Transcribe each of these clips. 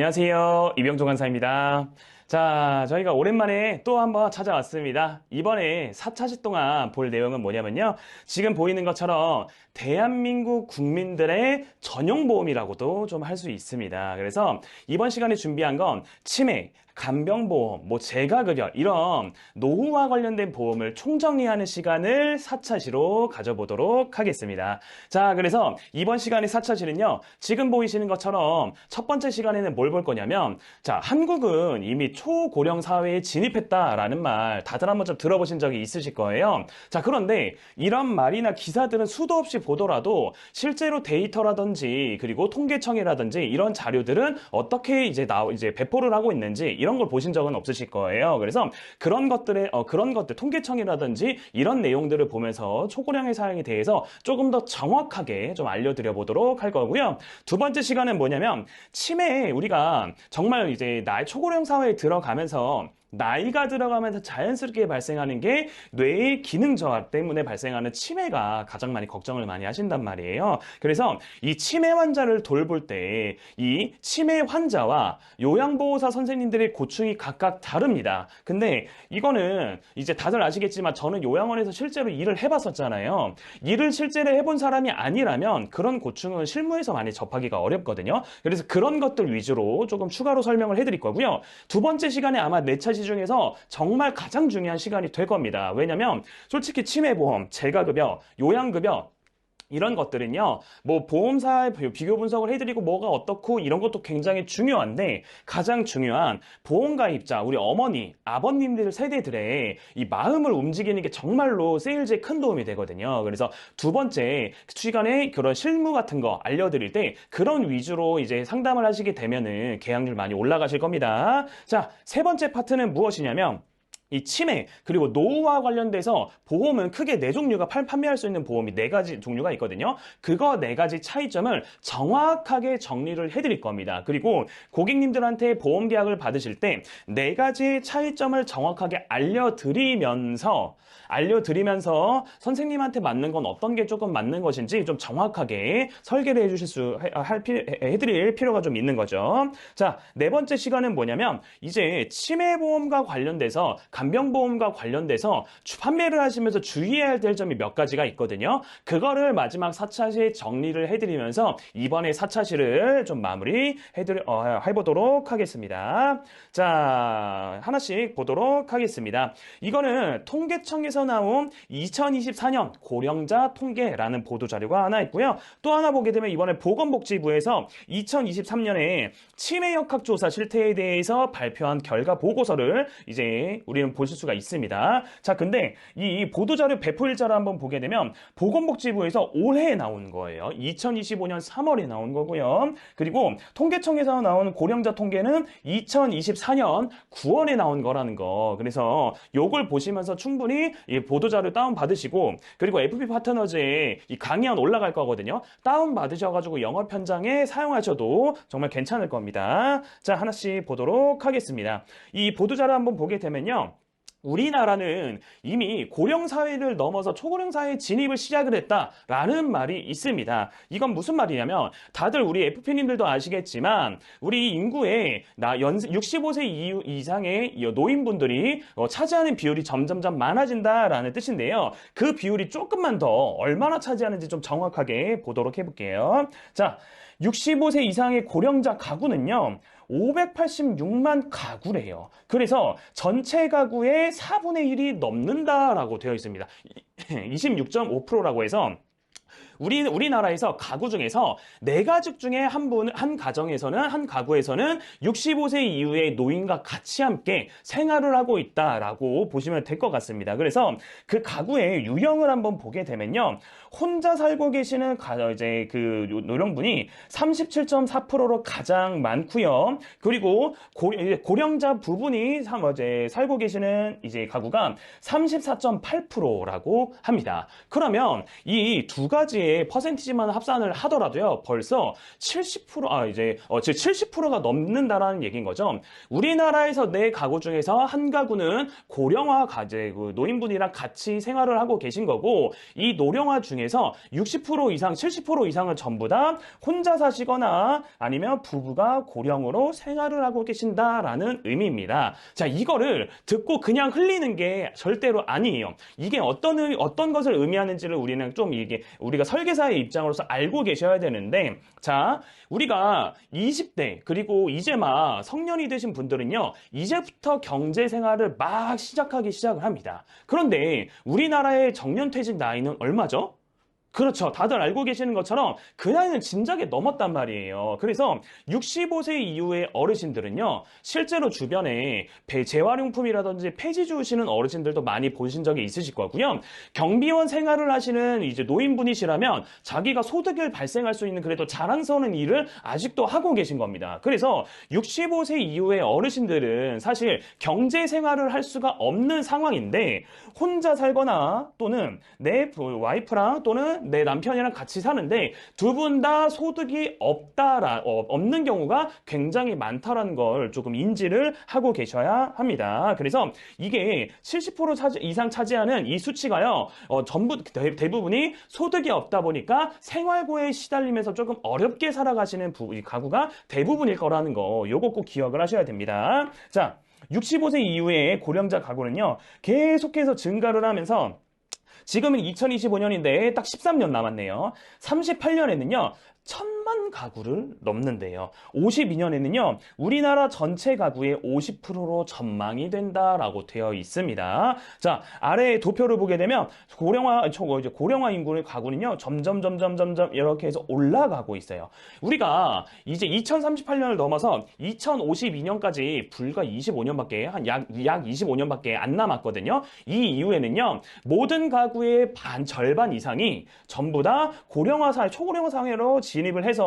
안녕하세요. 이병조 간사입니다. 자, 저희가 오랜만에 또 한번 찾아왔습니다. 이번에 4차시 동안 볼 내용은 뭐냐면요. 지금 보이는 것처럼 대한민국 국민들의 전용보험이라고도 좀 할 수 있습니다. 그래서 이번 시간에 준비한 건 치매, 간병보험, 뭐 재가급여 이런 노후와 관련된 보험을 총정리하는 시간을 4차시로 가져보도록 하겠습니다. 자, 그래서 이번 시간의 4차시는요. 지금 보이시는 것처럼 첫 번째 시간에는 뭘 볼 거냐면 자, 한국은 이미 초고령 사회에 진입했다라는 말 다들 한번 좀 들어보신 적이 있으실 거예요. 자, 그런데 이런 말이나 기사들은 수도 없이 보더라도 실제로 데이터라든지 그리고 통계청이라든지 이런 자료들은 어떻게 이제 나 이제 배포를 하고 있는지 이런 걸 보신 적은 없으실 거예요. 그래서 그런 것들의 어, 그런 것들 통계청이라든지 이런 내용들을 보면서 초고령의 사용에 대해서 조금 더 정확하게 좀 알려드려 보도록 할 거고요. 두 번째 시간은 뭐냐면 치매에 우리가 정말 이제 나의 초고령 사회에 들어가면서 나이가 들어가면서 자연스럽게 발생하는 게 뇌의 기능 저하 때문에 발생하는 치매가 가장 많이 걱정을 많이 하신단 말이에요. 그래서 이 치매 환자를 돌볼 때 이 치매 환자와 요양보호사 선생님들의 고충이 각각 다릅니다. 근데 이거는 이제 다들 아시겠지만 저는 요양원에서 실제로 일을 해봤었잖아요. 일을 실제로 해본 사람이 아니라면 그런 고충은 실무에서 많이 접하기가 어렵거든요. 그래서 그런 것들 위주로 조금 추가로 설명을 해드릴 거고요. 두 번째 시간에 아마 네차 시 중에서 정말 가장 중요한 시간이 될 겁니다. 왜냐면 솔직히 치매보험, 재가급여, 요양급여 이런 것들은요, 뭐 보험사의 비교 분석을 해드리고 뭐가 어떻고 이런 것도 굉장히 중요한데 가장 중요한 보험가입자, 우리 어머니, 아버님들 세대들의 이 마음을 움직이는 게 정말로 세일즈에 큰 도움이 되거든요. 그래서 두 번째 시간에 그런 실무 같은 거 알려드릴 때 그런 위주로 이제 상담을 하시게 되면은 계약률 많이 올라가실 겁니다. 자, 세 번째 파트는 무엇이냐면 이 치매 그리고 노후와 관련돼서 보험은 크게 네 종류가 팔- 판매할 수 있는 보험이 네 가지 종류가 있거든요. 그거 네 가지 차이점을 정확하게 정리를 해드릴 겁니다. 그리고 고객님들한테 보험 계약을 받으실 때 네 가지 차이점을 정확하게 알려드리면서 알려드리면서 선생님한테 맞는 건 어떤 게 조금 맞는 것인지 좀 정확하게 설계를 해주실 수 해드릴 필요가 좀 있는 거죠. 자, 네 번째 시간은 뭐냐면 이제 치매 보험과 관련돼서 간병보험과 관련돼서 주- 판매를 하시면서 주의해야 될 점이 몇 가지가 있거든요. 그거를 마지막 4차시에 정리를 해드리면서 이번에 4차시를 좀 마무리 해드리, 어, 해보도록 하겠습니다. 자, 하나씩 보도록 하겠습니다. 이거는 통계청에서 나온 2024년 고령자 통계라는 보도자료가 하나 있고요. 또 하나 보게 되면 이번에 보건복지부에서 2023년에 치매 역학조사 실태에 대해서 발표한 결과 보고서를 이제 우리는 보실 수가 있습니다. 자, 근데 이 보도자료 배포 일자를 한번 보게 되면 보건복지부에서 올해 나온 거예요. 2025년 3월에 나온 거고요. 그리고 통계청에서 나온 고령자 통계는 2024년 9월에 나온 거라는 거. 그래서 요걸 보시면서 충분히 이 보도자료 다운 받으시고 그리고 FP 파트너즈에 이 강의안 올라갈 거거든요. 다운 받으셔가지고 영업 현장에 사용하셔도 정말 괜찮을 겁니다. 자, 하나씩 보도록 하겠습니다. 이 보도자료 한번 보게 되면요. 우리나라는 이미 고령 사회를 넘어서 초고령 사회에 진입을 시작을 했다라는 말이 있습니다. 이건 무슨 말이냐면 다들 우리 FP님들도 아시겠지만 우리 인구의 나 연 65세 이후 이상의 이 노인분들이 어, 차지하는 비율이 점점점 많아진다라는 뜻인데요. 그 비율이 조금만 더 얼마나 차지하는지 좀 정확하게 보도록 해볼게요. 자, 65세 이상의 고령자 가구는요. 586만 가구래요. 그래서 전체 가구의 4분의 1이 넘는다라고 되어 있습니다. 26.5%라고 해서 우리 우리나라에서 가구 중에서 네 가족 중에 한 분, 한 가정에서는 한 가구에서는 65세 이후의 노인과 같이 함께 생활을 하고 있다라고 보시면 될 것 같습니다. 그래서 그 가구의 유형을 한번 보게 되면요, 혼자 살고 계시는 가, 이제 그 요- 노령분이 37.4%로 가장 많고요. 그리고 고, 고령자 부분이 삼- 이제 살고 계시는 이제 가구가 34.8%라고 합니다. 그러면 이 두 가지의 이게 퍼센티지만 합산을 하더라도요, 벌써 70%, 아, 이제, 어, 즉 70%가 넘는다라는 얘기인 거죠. 우리나라에서 내 가구 중에서 한 가구는 고령화 가제, 그 노인분이랑 같이 생활을 하고 계신 거고, 이 노령화 중에서 60% 이상, 70% 이상은 전부 다 혼자 사시거나 아니면 부부가 고령으로 생활을 하고 계신다라는 의미입니다. 자, 이거를 듣고 그냥 흘리는 게 절대로 아니에요. 이게 어떤, 의- 어떤 것을 의미하는지를 우리는 좀 이게 우리가 설 계사의 입장으로서 알고 계셔야 되는데, 자, 우리가 20대, 그리고 이제 막 성년이 되신 분들은요, 이제부터 경제 생활을 막 시작하기 시작을 합니다. 그런데 우리나라의 정년퇴직 나이는 얼마죠? 그렇죠. 다들 알고 계시는 것처럼 그 나이는 진작에 넘었단 말이에요. 그래서 65세 이후의 어르신들은요, 실제로 주변에 배- 재활용품이라든지 폐지 주시는 어르신들도 많이 보신 적이 있으실 거고요. 경비원 생활을 하시는 이제 노인분이시라면 자기가 소득을 발생할 수 있는 그래도 자랑스러운 일을 아직도 하고 계신 겁니다. 그래서 65세 이후의 어르신들은 사실 경제 생활을 할 수가 없는 상황인데 혼자 살거나 또는 내 부- 와이프랑 또는 내 남편이랑 같이 사는데 두 분 다 소득이 없다라 어, 없는 경우가 굉장히 많다라는 걸 조금 인지를 하고 계셔야 합니다. 그래서 이게 70% 차지, 이상 차지하는 이 수치가요. 어, 전부 대, 대부분이 소득이 없다 보니까 생활고에 시달리면서 조금 어렵게 살아가시는 부, 이 가구가 대부분일 거라는 거 요거 꼭 기억을 하셔야 됩니다. 자, 65세 이후의 고령자 가구는요. 계속해서 증가를 하면서 지금은 2025년인데 딱 13년 남았네요. 38년에는요. 천 만 가구를 넘는데요. 52년에는요. 우리나라 전체 가구의 50%로 전망이 된다라고 되어 있습니다. 자, 아래 도표를 보게 되면 고령화 저 이제 고령화 인구의 가구는요. 점점 점점 점점 이렇게 해서 올라가고 있어요. 우리가 이제 2038년을 넘어서 2052년까지 불과 25년밖에 한약약 25년밖에 안 남았거든요. 이 이후에는요. 모든 가구의 반 절반 이상이 전부 다 고령화 사회 초고령화 사회로 진입을 해서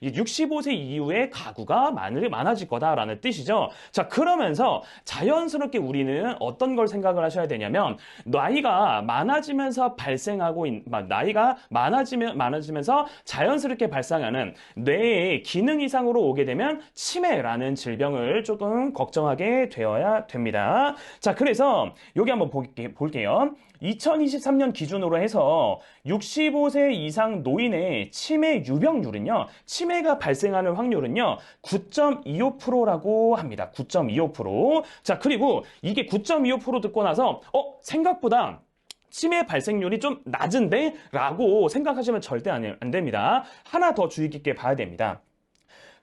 이제 65세 이후에 가구가 많아질 거다라는 뜻이죠. 자, 그러면서 자연스럽게 우리는 어떤 걸 생각을 하셔야 되냐면 나이가 많아지면서 발생하고 나이가 많아지면 많아지면서 자연스럽게 발생하는 뇌의 기능 이상으로 오게 되면 치매라는 질병을 조금 걱정하게 되어야 됩니다. 자, 그래서 여기 한번 볼게, 볼게요. 2023년 기준으로 해서 65세 이상 노인의 치매 유병률은요, 치매가 발생하는 확률은요, 9.25%라고 합니다. 9.25%. 자, 그리고 이게 9.25% 듣고 나서, 어, 생각보다 치매 발생률이 좀 낮은데? 라고 생각하시면 절대 안, 안 됩니다. 하나 더 주의 깊게 봐야 됩니다.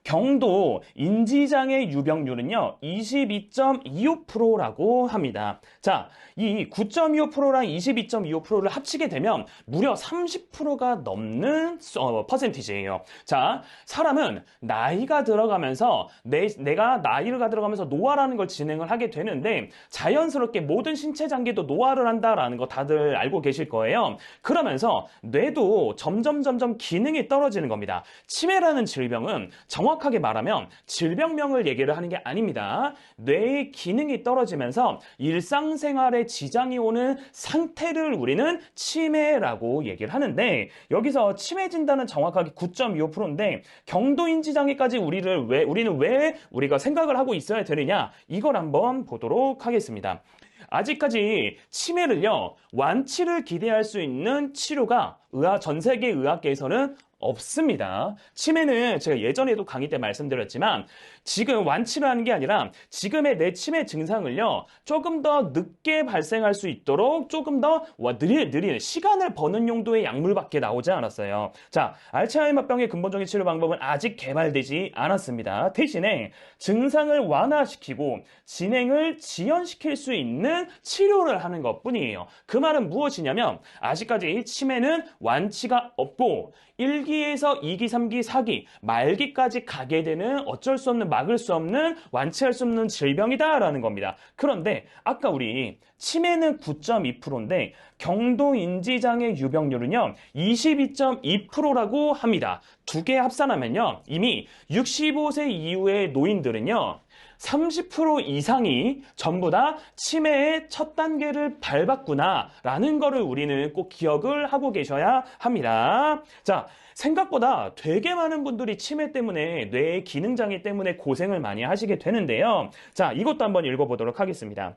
경도 인지장애 유병률은요, 22.25%라고 합니다. 자, 이 9.25%랑 22.25%를 합치게 되면 무려 30%가 넘는 어, 퍼센티지예요. 자, 사람은 나이가 들어가면서 내, 내가 나이가 들어가면서 노화라는 걸 진행을 하게 되는데 자연스럽게 모든 신체 장기도 노화를 한다라는 거 다들 알고 계실 거예요. 그러면서 뇌도 점점 점점 기능이 떨어지는 겁니다. 치매라는 질병은 정확 하게 말하면 질병명을 얘기를 하는 게 아닙니다. 뇌의 기능이 떨어지면서 일상생활에 지장이 오는 상태를 우리는 치매라고 얘기를 하는데 여기서 치매 진단은 정확하게 9.25%인데 경도인지 장애까지 우리를 왜 우리는 왜 우리가 생각을 하고 있어야 되느냐 이걸 한번 보도록 하겠습니다. 아직까지 치매를요 완치를 기대할 수 있는 치료가 의학 전 세계 의학계에서는 없습니다. 치매는 제가 예전에도 강의 때 말씀드렸지만 지금 완치를 하는 게 아니라 지금의 내 치매 증상을요 조금 더 늦게 발생할 수 있도록 조금 더 느리, 느리는 시간을 버는 용도의 약물밖에 나오지 않았어요. 자, 알츠하이머병의 근본적인 치료 방법은 아직 개발되지 않았습니다. 대신에 증상을 완화시키고 진행을 지연시킬 수 있는 치료를 하는 것 뿐이에요. 그 말은 무엇이냐면 아직까지 치매는 완치가 없고 1기에서 2기, 3기, 4기, 말기까지 가게 되는 어쩔 수 없는 막을 수 없는 완치할 수 없는 질병이다라는 겁니다. 그런데 아까 우리 치매는 9.2%인데 경도 인지장애 유병률은요 22.2%라고 합니다. 두 개 합산하면요 이미 65세 이후의 노인들은요 30% 이상이 전부 다 치매의 첫 단계를 밟았구나 라는 거를 우리는 꼭 기억을 하고 계셔야 합니다. 자, 생각보다 되게 많은 분들이 치매 때문에 뇌 기능 장애 때문에 고생을 많이 하시게 되는데요. 자, 이것도 한번 읽어보도록 하겠습니다.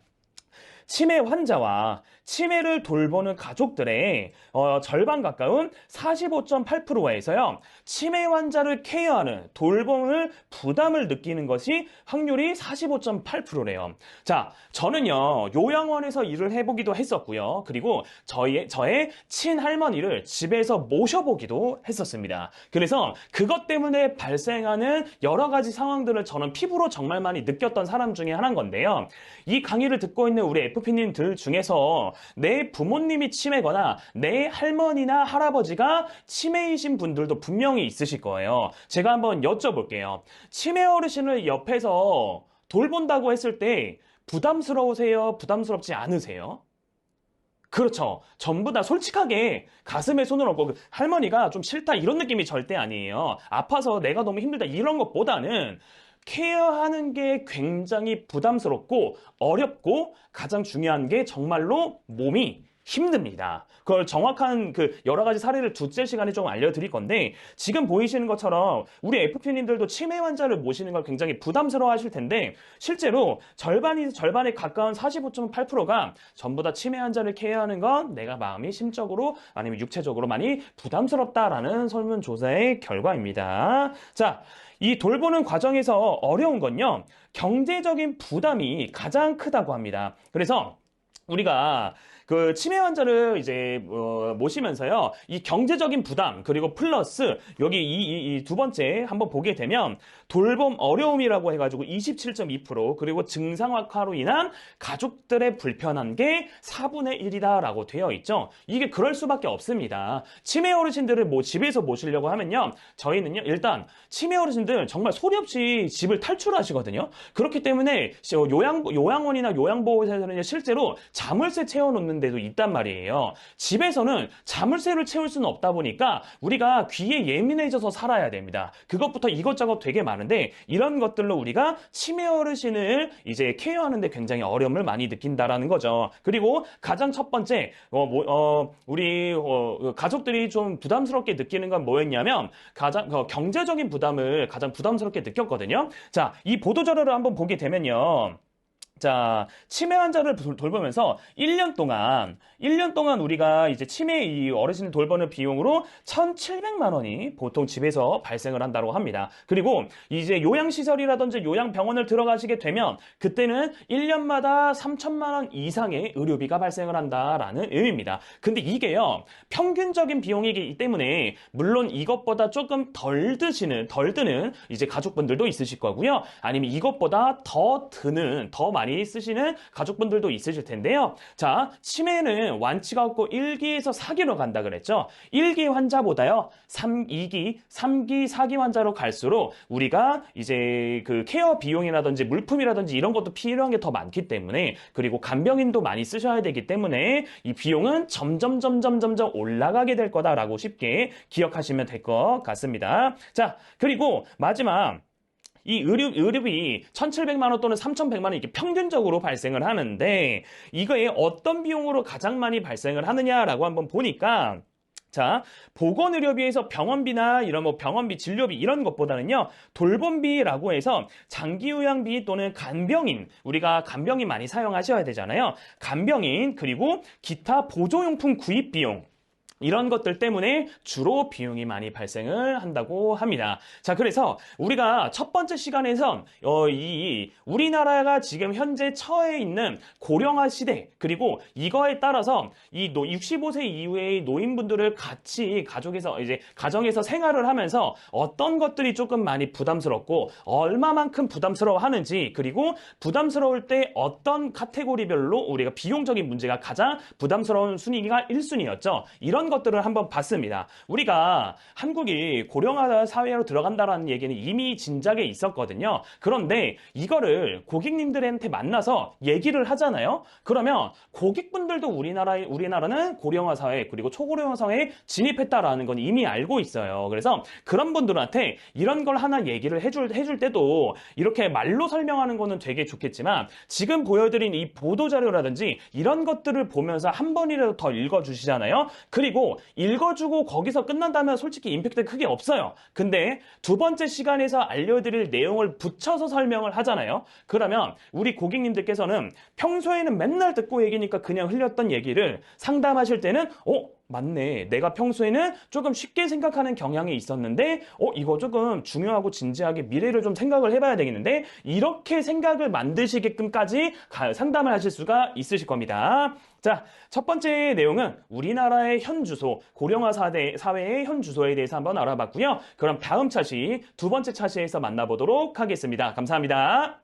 치매 환자와 치매를 돌보는 가족들의 어, 절반 가까운 45.8%에서요. 치매 환자를 케어하는 돌봄을 부담을 느끼는 것이 확률이 45.8%래요. 자, 저는요. 요양원에서 일을 해보기도 했었고요. 그리고 저의 저의 친할머니를 집에서 모셔보기도 했었습니다. 그래서 그것 때문에 발생하는 여러 가지 상황들을 저는 피부로 정말 많이 느꼈던 사람 중에 하나인 건데요. 이 강의를 듣고 있는 우리 FP님들 중에서 내 부모님이 치매거나 내 할머니나 할아버지가 치매이신 분들도 분명히 있으실 거예요. 제가 한번 여쭤볼게요. 치매 어르신을 옆에서 돌본다고 했을 때 부담스러우세요? 부담스럽지 않으세요? 그렇죠. 전부 다 솔직하게 가슴에 손을 얹고 그 할머니가 좀 싫다 이런 느낌이 절대 아니에요. 아파서 내가 너무 힘들다 이런 것보다는 케어하는 게 굉장히 부담스럽고 어렵고 가장 중요한 게 정말로 몸이 힘듭니다. 그걸 정확한 그 여러 가지 사례를 둘째 시간에 좀 알려드릴 건데 지금 보이시는 것처럼 우리 FP님들도 치매 환자를 모시는 걸 굉장히 부담스러워 하실 텐데 실제로 절반이 절반에 가까운 45.8%가 전부 다 치매 환자를 케어하는 건 내가 마음이 심적으로 아니면 육체적으로 많이 부담스럽다라는 설문조사의 결과입니다. 자, 이 돌보는 과정에서 어려운 건요, 경제적인 부담이 가장 크다고 합니다. 그래서 우리가 그 치매 환자를 이제 어, 모시면서요 이 경제적인 부담 그리고 플러스 여기 이이두 번째 한번 보게 되면 돌봄 어려움이라고 해가지고 27.2% 그리고 증상 악화로 인한 가족들의 불편한 게 4분의 1이다라고 되어 있죠. 이게 그럴 수밖에 없습니다. 치매 어르신들을 뭐 집에서 모시려고 하면요 저희는요 일단 치매 어르신들 정말 소리 없이 집을 탈출하시거든요. 그렇기 때문에 요양 요양원이나 요양보호사에서는 실제로 자물쇠 채워 놓는 데도 있단 말이에요. 집에서는 자물쇠를 채울 수는 없다 보니까 우리가 귀에 예민해져서 살아야 됩니다. 그것부터 이것저것 되게 많은데 이런 것들로 우리가 치매 어르신을 이제 케어하는데 굉장히 어려움을 많이 느낀다라는 거죠. 그리고 가장 첫 번째 어, 뭐, 어, 우리 어, 가족들이 좀 부담스럽게 느끼는 건 뭐였냐면 가장 어, 경제적인 부담을 가장 부담스럽게 느꼈거든요. 자, 이 보도 자료를 한번 보게 되면요. 자, 치매 환자를 돌- 돌보면서 1년 동안, 1년 동안 우리가 이제 치매 이 어르신을 돌보는 비용으로 1,700만 원이 보통 집에서 발생을 한다고 합니다. 그리고 이제 요양시설이라든지 요양병원을 들어가시게 되면 그때는 1년마다 3천만 원 이상의 의료비가 발생을 한다라는 의미입니다. 근데 이게요, 평균적인 비용이기 때문에 물론 이것보다 조금 덜 드시는, 덜 드는 이제 가족분들도 있으실 거고요. 아니면 이것보다 더 드는, 더 많이 쓰시는 가족분들도 있으실 텐데요. 자, 치매는 완치가 없고 1기에서 4기로 간다 그랬죠. 1기 환자보다요, 3, 2기, 3기, 4기 환자로 갈수록 우리가 이제 그 케어 비용이라든지 물품이라든지 이런 것도 필요한 게 더 많기 때문에 그리고 간병인도 많이 쓰셔야 되기 때문에 이 비용은 점점 점점 점점 올라가게 될 거다라고 쉽게 기억하시면 될 것 같습니다. 자, 그리고 마지막 이 의료, 의료비 1,700만 원 또는 3,100만 원 이렇게 평균적으로 발생을 하는데 이거에 어떤 비용으로 가장 많이 발생을 하느냐라고 한번 보니까 자, 보건의료비에서 병원비나 이런 뭐 병원비, 진료비 이런 것보다는요, 돌봄비라고 해서 장기요양비 또는 간병인, 우리가 간병인 많이 사용하셔야 되잖아요. 간병인, 그리고 기타 보조용품 구입 비용, 이런 것들 때문에 주로 비용이 많이 발생을 한다고 합니다. 자, 그래서 우리가 첫 번째 시간에서 어, 이 우리나라가 지금 현재 처해 있는 고령화 시대 그리고 이거에 따라서 이 65세 이후의 노인분들을 같이 가족에서 이제 가정에서 생활을 하면서 어떤 것들이 조금 많이 부담스럽고 얼마만큼 부담스러워하는지 그리고 부담스러울 때 어떤 카테고리별로 우리가 비용적인 문제가 가장 부담스러운 순위가 1순위였죠. 이런 이런 것들을 한번 봤습니다. 우리가 한국이 고령화 사회로 들어간다라는 얘기는 이미 진작에 있었거든요. 그런데 이거를 고객님들한테 만나서 얘기를 하잖아요. 그러면 고객분들도 우리나라 우리나라는 고령화 사회 그리고 초고령화 사회에 진입했다라는 건 이미 알고 있어요. 그래서 그런 분들한테 이런 걸 하나 얘기를 해줄 해줄 때도 이렇게 말로 설명하는 거는 되게 좋겠지만 지금 보여드린 이 보도 자료라든지 이런 것들을 보면서 한 번이라도 더 읽어주시잖아요. 그리고 읽어주고 거기서 끝난다면 솔직히 임팩트 크게 없어요. 근데 두 번째 시간에서 알려드릴 내용을 붙여서 설명을 하잖아요. 그러면 우리 고객님들께서는 평소에는 맨날 듣고 얘기니까 그냥 흘렸던 얘기를 상담하실 때는 어? 맞네. 내가 평소에는 조금 쉽게 생각하는 경향이 있었는데, 어, 이거 조금 중요하고 진지하게 미래를 좀 생각을 해봐야 되겠는데, 이렇게 생각을 만드시게끔까지 가- 상담을 하실 수가 있으실 겁니다. 자, 첫 번째 내용은 우리나라의 현 주소, 고령화 사대- 사회의 현 주소에 대해서 한번 알아봤고요. 그럼 다음 차시, 두 번째 차시에서 만나보도록 하겠습니다. 감사합니다.